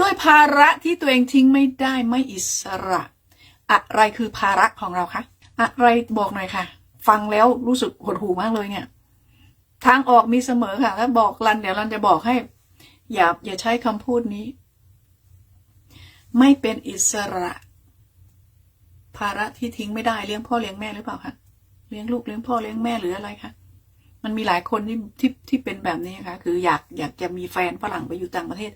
ด้วยภาระที่ตัวเองทิ้งไม่ได้ไม่อิสระ อะไรคือภาระของเราคะอะไรบอกหน่อยค่ะ ฟังแล้วรู้สึกหดหูมากเลยเนี่ย ทางออกมีเสมอค่ะแล้วบอกรันเดี๋ยวรันจะบอกให้ อย่าอย่าใช้คำพูดนี้ ไม่เป็นอิสระ ภาระที่ทิ้งไม่ได้เลี้ยงพ่อเลี้ยงแม่หรือเปล่าคะเลี้ยงลูกเลี้ยงพ่อเลี้ยงแม่หรืออะไรคะมันมีหลายคนที่ที่ที่เป็นแบบนี้ค่ะ คืออยากอยากจะมีแฟนฝรั่งไปอยู่ต่างประเทศ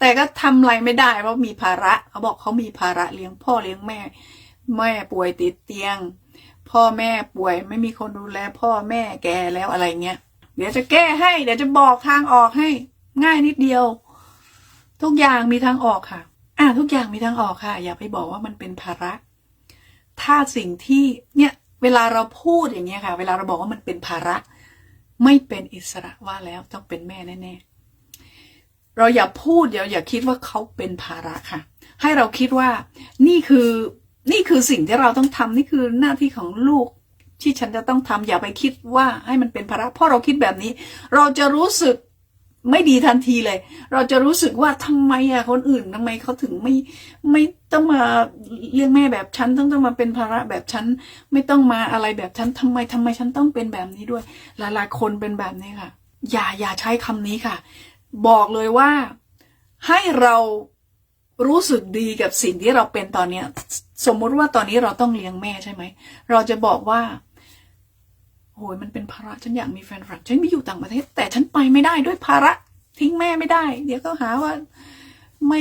แต่ก็ทำอะไรไม่ได้เพราะมีภาระเขาบอกเขามีภาระเลี้ยงพ่อเลี้ยงแม่ แม่ป่วยติดเตียง พ่อแม่ป่วยไม่มีคนดูแล พ่อแม่แก่แล้วอะไรเงี้ยเดี๋ยวจะแก้ให้ เดี๋ยวจะบอกทางออกให้ ง่ายนิดเดียว ทุกอย่างมีทางออกค่ะ อ่าทุกอย่างมีทางออกค่ะ อย่าไปบอกว่ามันเป็นภาระ ถ้าสิ่งที่เนี่ยเวลาเราพูดอย่างเงี้ยค่ะ เวลาเราบอกว่ามันเป็นภาระ ไม่เป็นอิสระว่าแล้วต้องเป็นแม่แน่ๆ เราอย่าพูดเดี๋ยวอย่าคิดว่าเขาเป็นภาระค่ะ ให้เราคิดว่านี่คือนี่คือสิ่งที่เราต้องทำนี่คือหน้าที่ของลูกที่ฉันจะต้องทำอย่าไปคิดว่าให้มันเป็นภาระเพราะเราคิดแบบนี้ เราจะรู้สึกไม่ดีทันทีเลย เราจะรู้สึกว่าทำไมอะคนอื่นทำไมเขาถึงไม่ไม่ต้องมาเลี้ยงแม่แบบฉันต้องต้องมาเป็นภาระแบบฉันไม่ต้องมาอะไรแบบฉันทำไมทำไมฉันต้องเป็นแบบนี้ด้วย หลายๆคนเป็นแบบนี้ค่ะ อย่าอย่าใช้คำนี้ค่ะ บอกเลยว่าให้เรารู้สึกดีกับสิ่งที่เราเป็นตอนเนี้ย สมมุติว่าตอนนี้เราต้องเลี้ยงแม่ใช่ไหม เราจะบอกว่าโอ้ยมันเป็นภาระฉันอยากมีแฟนฝรั่งฉันไม่อยู่ต่างประเทศ แต่ฉันไปไม่ได้ด้วยภาระทิ้งแม่ไม่ได้ เดี๋ยวก็หาว่าไม่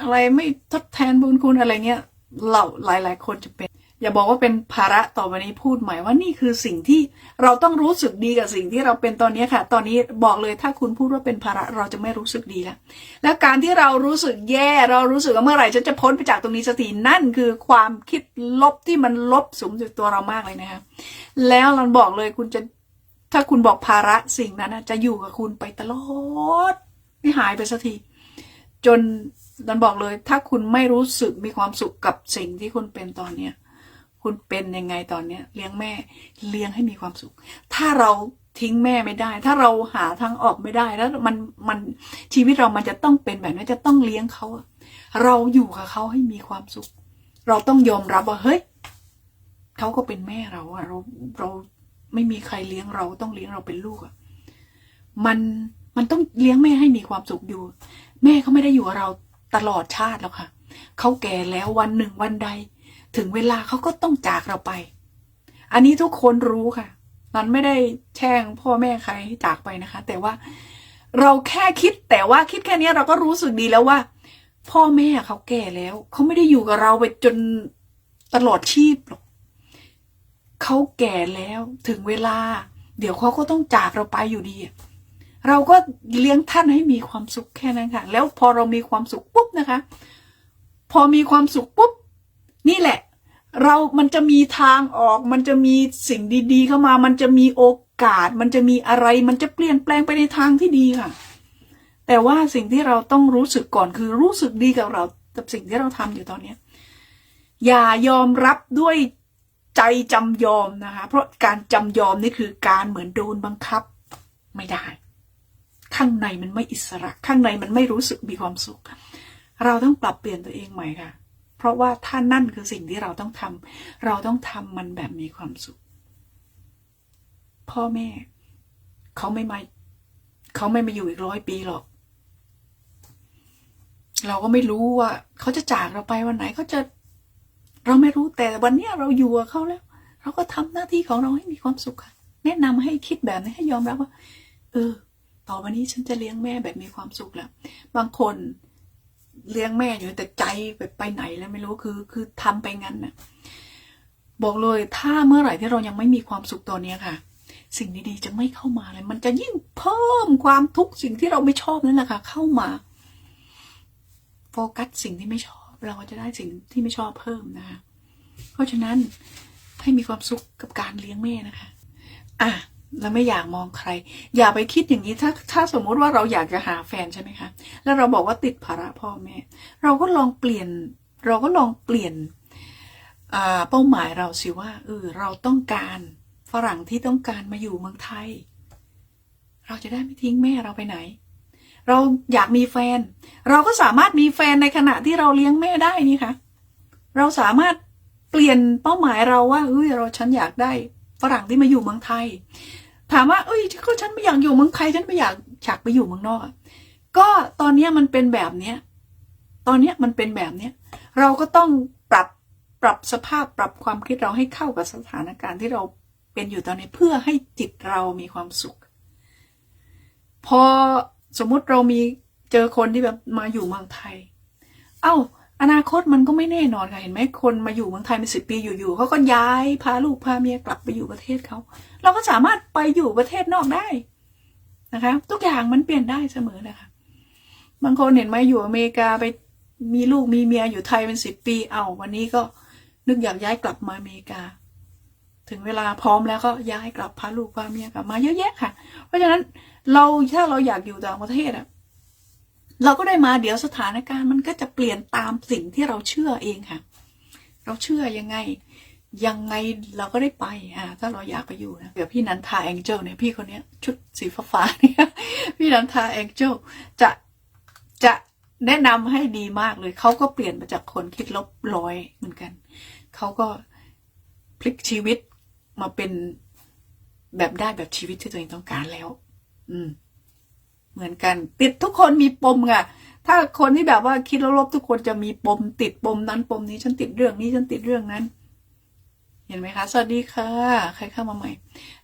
อะไรไม่ทดแทนบุญคุณอะไรเงี้ยเราหลาย ๆ คนจะเป็น อย่าบอกว่าเป็นภาระต่อไปนี้พูดใหม่ว่านี่คือสิ่งที่เราต้องรู้สึกดีกับสิ่งที่เราเป็นตอนนี้ค่ะ ตอนนี้บอกเลยถ้าคุณพูดว่าเป็นภาระเราจะไม่รู้สึกดีแล้ว แล้วการที่เรารู้สึกแย่เรารู้สึกว่าเมื่อไหร่ฉันจะพ้นไปจากตรงนี้สักทีนั่นคือความคิดลบที่มันลบสูงจากตัวเรามากเลยนะคะแล้วเราบอกเลยคุณจะถ้าคุณบอกภาระสิ่งนั้นจะอยู่กับคุณไปตลอดไม่หายไปสักทีจนดันบอกเลย ถ้าคุณไม่รู้สึกมีความสุขกับสิ่งที่คุณเป็นตอนเนี้ย คุณเป็นยังไงตอนเนี้ยเลี้ยงแม่เลี้ยงให้มีความสุข ถ้าเราทิ้งแม่ไม่ได้ ถ้าเราหาทางออกไม่ได้แล้วมันมันชีวิตเรามันจะต้องเป็นแบบนี้จะต้องเลี้ยงเขาเราอยู่กับเขาให้มีความสุข เราต้องยอมรับว่าเฮ้ยเขาก็เป็นแม่เราอะเราเราไม่มีใครเลี้ยงเราต้องเลี้ยงเราเป็นลูกอะมันมันต้องเลี้ยงแม่ให้มีความสุขอยู่ แม่เขาไม่ได้อยู่กับเราตลอดชาติแล้วค่ะเขาแก่แล้ววันหนึ่งวันใด ถึงเวลาเขาก็ต้องจากเราไป อันนี้ทุกคนรู้ค่ะ มันไม่ได้แช่งพ่อแม่ใครจากไปนะคะ แต่ว่าเราแค่คิดแต่ว่าคิดแค่นี้เราก็รู้สึกดีแล้วว่า พ่อแม่เขาแก่แล้ว เขาไม่ได้อยู่กับเราไปจนตลอดชีพหรอกเขาแก่แล้วถึงเวลา เดี๋ยวเขาก็ต้องจากเราไปอยู่ดีเราก็เลี้ยงท่านให้มีความสุขแค่นั้นค่ะ แล้วพอเรามีความสุขปุ๊บนะคะ พอมีความสุขปุ๊บ นี่แหละ เรา มันจะมีทางออก มันจะมีสิ่งดีๆ เข้ามา มันจะมีโอกาส มันจะมีอะไร มันจะเปลี่ยนแปลงไปในทางที่ดีค่ะ แต่ว่าสิ่งที่เราต้องรู้สึกก่อนคือรู้สึกดีกับเรา กับสิ่งที่เราทำอยู่ตอนเนี้ยอย่ายอมรับด้วยใจจำยอมนะคะ เพราะการจำยอมนี่คือการเหมือนโดนบังคับไม่ได้ ข้างในมันไม่อิสระ ข้างในมันไม่รู้สึกมีความสุข เราต้องปรับเปลี่ยนตัวเองใหม่ค่ะ เพราะว่าถ้านั่นคือสิ่งที่เราต้องทำเราต้องทำมันแบบมีความสุข พ่อแม่ เขาไม่มาเขาไม่มาอยู่อีกร้อยปีหรอก เราก็ไม่รู้ว่า เขาจะจากเราไปวันไหนเขาจะ เราไม่รู้แต่วันนี้เราอยู่กับเขาแล้ว เราก็ทำหน้าที่ของเราให้มีความสุขค่ะ แนะนำให้คิดแบบนี้ให้ยอมรับว่า เออ ต่อวันนี้ฉันจะเลี้ยงแม่แบบมีความสุขแล้ว บางคน เลี้ยงแม่อยู่แต่ใจแบบไปไหนแล้วไม่รู้คือคือทำไปงั้นน่ะบอกเลยถ้าเมื่อไหร่ที่เรายังไม่มีความสุขตอนเนี้ยค่ะ สิ่งดีๆจะไม่เข้ามาเลย มันจะยิ่งเพิ่มความทุกข์สิ่งที่เราไม่ชอบนั่นแหละค่ะ เข้ามาโฟกัสสิ่งที่ไม่ชอบ เราก็จะได้สิ่งที่ไม่ชอบเพิ่มนะคะเพราะฉะนั้นให้มีความสุขกับการเลี้ยงแม่นะคะ อะ แล้วไม่อยากมองใคร อย่าไปคิดอย่างนี้ถ้าถ้าสมมุติว่าเราอยากจะหาแฟนใช่ไหมคะ แล้วเราบอกว่าติดภาระพ่อแม่ เราก็ลองเปลี่ยน เราก็ลองเปลี่ยนเป้าหมายเราสิว่าเออเราต้องการฝรั่งที่ต้องการมาอยู่เมืองไทย เราจะได้ไม่ทิ้งแม่เราไปไหน เราอยากมีแฟน เราก็สามารถมีแฟนในขณะที่เราเลี้ยงแม่ได้นี่ค่ะเราสามารถเปลี่ยนเป้าหมายเราว่าเฮ้ยเราฉันอยากได้ฝรั่งที่มาอยู่เมืองไทย ถามว่าเอ้ยก็ฉันไม่อยากอยู่เมืองไทยฉันไม่อยากอยากไปอยู่เมืองนอกก็ตอนเนี้ยมันเป็นแบบเนี้ย ตอนเนี้ยมันเป็นแบบเนี้ย เราก็ต้องปรับปรับสภาพปรับความคิดเราให้เข้ากับสถานการณ์ที่เราเป็นอยู่ตอนนี้เพื่อให้จิตเรามีความสุข พอสมมุติเรามีเจอคนที่แบบมาอยู่เมืองไทย เอ้า อนาคตมันก็ไม่แน่นอนค่ะ เห็นไหมคนมาอยู่เมืองไทยเป็นสิบปีอยู่ๆเขาก็ย้ายพาลูกพาเมียกลับไปอยู่ประเทศเขาเราก็สามารถไปอยู่ประเทศนอกได้นะคะ ทุกอย่างมันเปลี่ยนได้เสมอนะคะ บางคนเห็นไหมอยู่อเมริกาไปมีลูกมีเมียอยู่ไทยเป็นสิบปี เอาวันนี้ก็นึกอยากย้ายกลับมาอเมริกา ถึงเวลาพร้อมแล้วก็ย้ายกลับพาลูกพาเมียกลับมาเยอะแยะค่ะ เพราะฉะนั้นเราถ้าเราอยากอยู่ต่างประเทศอะ เราก็ได้มาเดี๋ยวสถานการณ์มันก็จะเปลี่ยนตามสิ่งที่เราเชื่อเองค่ะ เราเชื่อยังไง ยังไงเราก็ได้ไปอ่าถ้าเราอยากไปอยู่นะเดี๋ยวพี่นันทาแองเจิลเนี่ยพี่คนนี้ชุดสีฟ้าเนี่ยพี่นันทาแองเจิลจะจะแนะนำให้ดีมากเลย เขาก็เปลี่ยนมาจากคนคิดลบร้อยเหมือนกัน เขาก็พลิกชีวิตมาเป็นแบบได้แบบชีวิตที่ตัวเองต้องการแล้ว อืม เหมือนกัน ติดทุกคนมีปมค่ะถ้าคนที่แบบว่าคิดแล้วลบทุกคนจะมีปมติดปมนั้นปมนี้ฉันติดเรื่องนี้ฉันติดเรื่องนั้น เห็นไหมคะ สวัสดีค่ะ ใครเข้ามาใหม่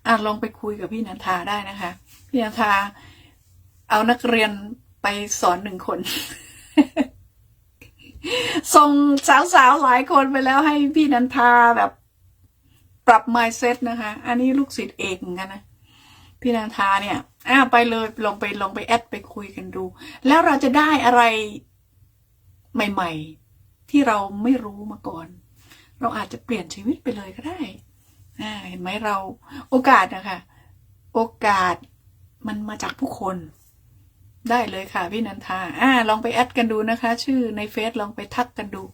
อะลองไปคุยกับพี่นันทาได้นะคะ พี่นันทา เอานักเรียนไปสอนหนึ่งคนส่งสาวๆหลายคนไปแล้วให้พี่นันทาแบบปรับ mindset นะคะ อันนี้ลูกศิษย์เอกเหมือนกันนะ พี่นันทาเนี่ยอ่าไปเลยลองไปลองไปแอดไปคุยกันดู แล้วเราจะได้อะไรใหม่ ๆ ที่เราไม่รู้มาก่อน เราอาจจะเปลี่ยนชีวิตไปเลยก็ได้อ่าเห็นไหมเราโอกาสนะคะ โอกาสมันมาจากผู้คน ได้เลยค่ะพี่นันทาอ่า ลองไปแอดกันดูนะคะ ชื่อในเฟซลองไปทักกันดู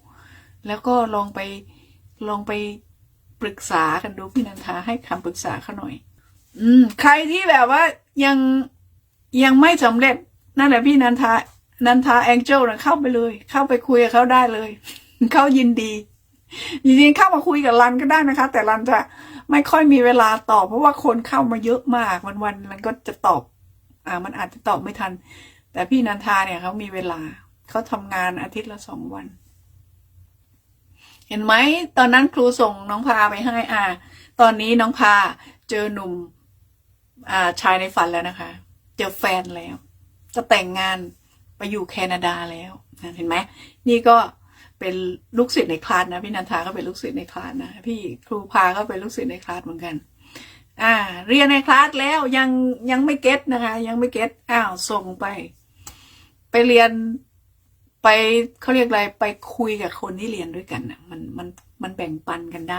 แล้วก็ลองไปลองไปปรึกษากันดูพี่นันทาให้คำปรึกษาเขาหน่อย อืม ใครที่แบบว่ายังยังไม่สำเร็จ นั่นแหละพี่นันทานันทาแองเจิลนะเข้าไปเลย เข้าไปคุยกับเขาได้เลยเขายินดีจริงๆเข้ามาคุยกับรันก็ได้นะคะ แต่รันจะไม่ค่อยมีเวลาตอบ เพราะว่าคนเข้ามาเยอะมากวันวันๆมันก็จะตอบ อ่า มันอาจจะตอบไม่ทัน แต่พี่นันทาเนี่ยเขามีเวลาเขาทำงานอาทิตย์ละสองวัน เห็นไหมตอนนั้นครูส่งน้องพาไปให้อ่า ตอนนี้น้องพาเจอหนุ่ม ชายในฝันแล้วนะคะ เจอแฟนแล้ว จะแต่งงานไปอยู่แคนาดาแล้วนะเห็นไหมนี่ก็เป็นลูกศิษย์ในคลาสนะพี่นันทาก็เป็นลูกศิษย์ในคลาสนะพี่ครูพาก็เป็นลูกศิษย์ในคลาสเหมือนกัน อ่า เรียนในคลาสแล้วยังยังไม่เก็ตนะคะ ยังไม่เก็ตอ้าวส่งไป ไปเรียนไปเขาเรียกอะไรไปคุยกับคนที่เรียนด้วยกันนะมันมันมันแบ่งปันกันได้